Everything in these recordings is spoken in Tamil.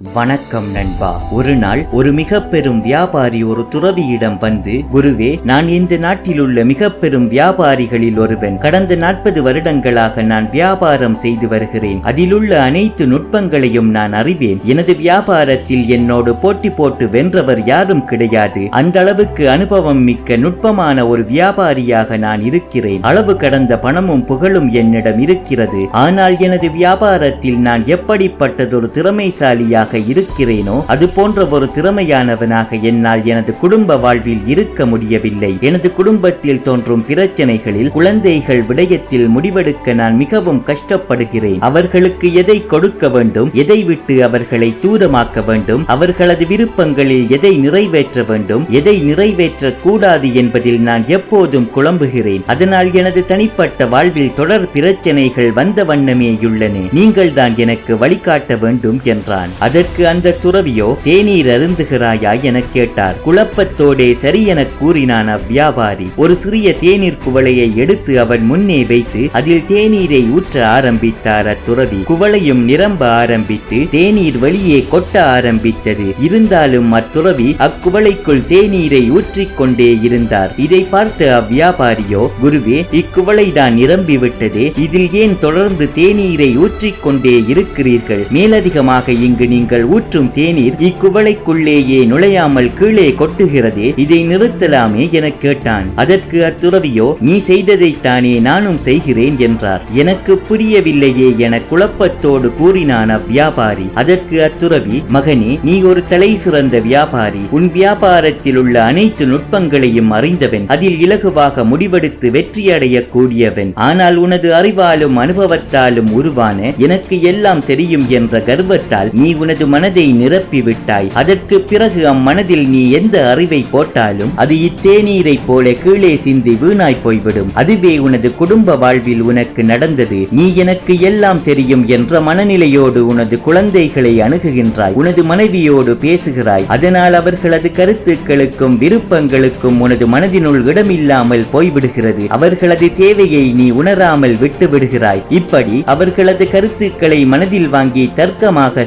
வணக்கம் நண்பா. ஒரு நாள் ஒரு மிக பெரும் வியாபாரி ஒரு துறவியிடம் வந்து குருவே நான் இந்த நாட்டில் உள்ள மிக பெரும் வியாபாரிகளில் ஒருவன். கடந்த நாற்பது வருடங்களாக நான் வியாபாரம் செய்து வருகிறேன். அதிலுள்ள அனைத்து நுட்பங்களையும் நான் அறிவேன். எனது வியாபாரத்தில் என்னோடு போட்டி போட்டு வென்றவர் யாரும் கிடையாது. அந்த அளவுக்கு அனுபவம் மிக்க நுட்பமான ஒரு வியாபாரியாக நான் இருக்கிறேன். அளவு கடந்த பணமும் புகழும் என்னிடம் இருக்கிறது. ஆனால் எனது வியாபாரத்தில் நான் எப்படிப்பட்டதொரு திறமைசாலியாக இருக்கிறேனோ? அது போன்ற ஒரு திறமையானவனாக என்னால் எனது குடும்ப வாழ்வில் இருக்க முடியவில்லை. எனது குடும்பத்தில் தோன்றும் பிரச்சனைகளில் குழந்தைகள் விடயத்தில் முடிவெடுக்க நான் மிகவும் கஷ்டப்படுகிறேன். அவர்களுக்கு எதை கொடுக்க வேண்டும்? எதை விட்டு அவர்களை தூரமாக்க வேண்டும்? அவர்களது விருப்பங்களில் எதை நிறைவேற்ற வேண்டும்? எதை நிறைவேற்ற கூடாது என்பதில் நான் எப்போதும் குழம்புகிறேன். அதனால் எனது தனிப்பட்ட வாழ்வில் தொடர் பிரச்சனைகள் வந்த வண்ணமேயுள்ளன. நீங்கள் தான் எனக்கு வழிகாட்ட வேண்டும் என்றான். அதற்கு அந்த துறவியோ தேநீர் அருந்துகிறாயா எனக் கேட்டார். குழப்பத்தோடே சரி என கூறினான் அவ்வியாபாரி. ஒரு சிறிய தேநீர் குவளையை எடுத்து அவன் முன்னே வைத்து அதில் தேநீரை ஊற்ற ஆரம்பித்தார் அத்துறவி. குவளையும் நிரம்ப ஆரம்பித்து தேநீர் வெளியே கொட்ட ஆரம்பித்தது. இருந்தாலும் அத்துறவி அக்குவளைக்குள் தேநீரை ஊற்றிக்கொண்டே இருந்தார். இதை பார்த்த அவ்வியாபாரியோ குருவே இக்குவளைதான் நிரம்பி விட்டதே. இதில் ஏன் தொடர்ந்து தேநீரை ஊற்றிக்கொண்டே இருக்கிறீர்கள்? மேலதிகமாக இங்கு நீங்கள் ஊற்றும் தேநீர் இக்குவளைக்குள்ளேயே நுழையாமல் கீழே கொட்டுகிறதே. இதை நிறுத்தலாமே என கேட்டான். அதற்கு அத்துறவியோ நீ செய்ததைத்தானே நானும் செய்கிறேன் என்றார். எனக்கு புரியவில்லையே என குழப்பத்தோடு கூறினான் அவ்வியாபாரி. அதற்கு அத்துறவி மகனே நீ ஒரு தலை சிறந்த வியாபாரி. உன் வியாபாரத்தில் உள்ள அனைத்து நுட்பங்களையும் அறிந்தவன். அதில் இலகுவாக முடிவெடுத்து வெற்றியடைய கூடியவன் ஆனால் உனது அறிவாலும் அனுபவத்தாலும் உருவான எனக்கு எல்லாம் தெரியும் என்ற கர்வத்தால் நீ உனது மனதை நிரப்பி விட்டாய் அதற்கு பிறகு அம்மனதில் நீ எந்த அறிவை போட்டாலும் அது இத்தேநீரை போல கீழே சிந்தி வீணாய் போய்விடும். அதுவே உனது குடும்ப வாழ்வில் உனக்கு நடந்தது. நீ எனக்கு எல்லாம் தெரியும் என்ற மனநிலையோடு உனது குழந்தைகளை அணுகுகின்றாய். உனது மனைவியோடு பேசுகிறாய். அதனால் அவர்களது கருத்துக்களுக்கும் விருப்பங்களுக்கும் உனது மனதினுள் இடமில்லாமல் போய்விடுகிறது. அவர்களது தேவையை நீ உணராமல் விட்டு விடுகிறாய் இப்படி அவர்களது கருத்துக்களை மனதில் வாங்கி தர்க்கமாக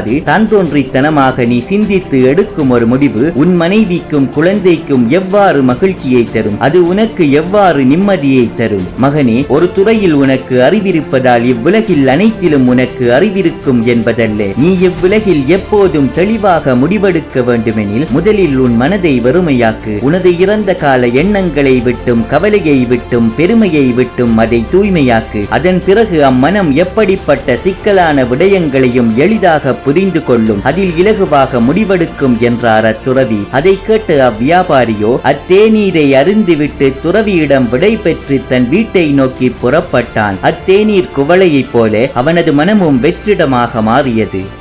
சிந்திக்காது தான் தோன்றித்தனமாக நீ சிந்தித்து எடுக்கும் ஒரு முடிவு உன் மனைவிக்கும் குழந்தைக்கும் எவ்வாறு மகிழ்ச்சியை தரும்? அது உனக்கு எவ்வாறு நிம்மதியை தரும்? மகனே ஒரு துறையில் உனக்கு அறிவிருப்பதால் இவ்வுலகில் அனைத்திலும் உனக்கு அறிவிருக்கும் என்பதல்ல. நீ இவ்வுலகில் எப்போதும் தெளிவாக முடிவெடுக்க வேண்டுமெனில் முதலில் உன் மனதை வறுமையாக்கு. உனது இறந்த கால எண்ணங்களை விட்டும் கவலையை விட்டும் பெருமையை விட்டும் அதை தூய்மையாக்கு. அதன் பிறகு அம்மனம் எப்படிப்பட்ட சிக்கலான விடயங்களையும் எளிதாக புரிந்து கொள்ளும். அதில் இலகுவாக முடிவெடுக்கும் என்றார் அத்துறவி. அதை கேட்டு அவ்வியாபாரியோ அத்தேநீரை அருந்துவிட்டு துறவியிடம் விடை பெற்று தன் வீட்டை நோக்கி புறப்பட்டான். அத்தேநீர் குவளையைப் போல அவனது மனமும் வெற்றிடமாக மாறியது.